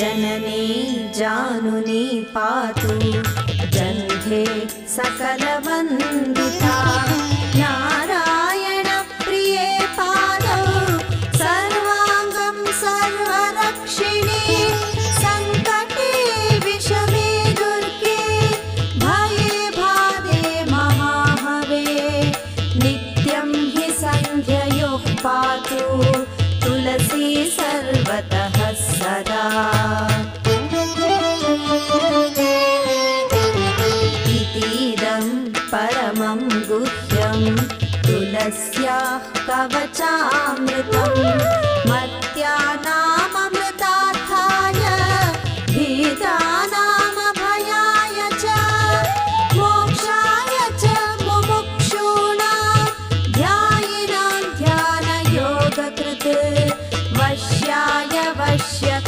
जननी, जानुनी पातु जन्धे सकलवन्दिता नारायणप्रिये पादौ सर्वाङ्गं सर्वरक्षिणे सङ्कटे विषमे दुर्गे, भये बाधे महाहवे। नित्यं हि सन्ध्ययोः पातु, तुलसी सर्वतः सदा। गुह्यं तुलस्याः कवचामृतं मत्यानामृतार्थाय भीतानामभयाय च मोक्षाय च मुमुक्षूणां ध्यायिनां ध्यानयोगकृत् वश्याय वश्य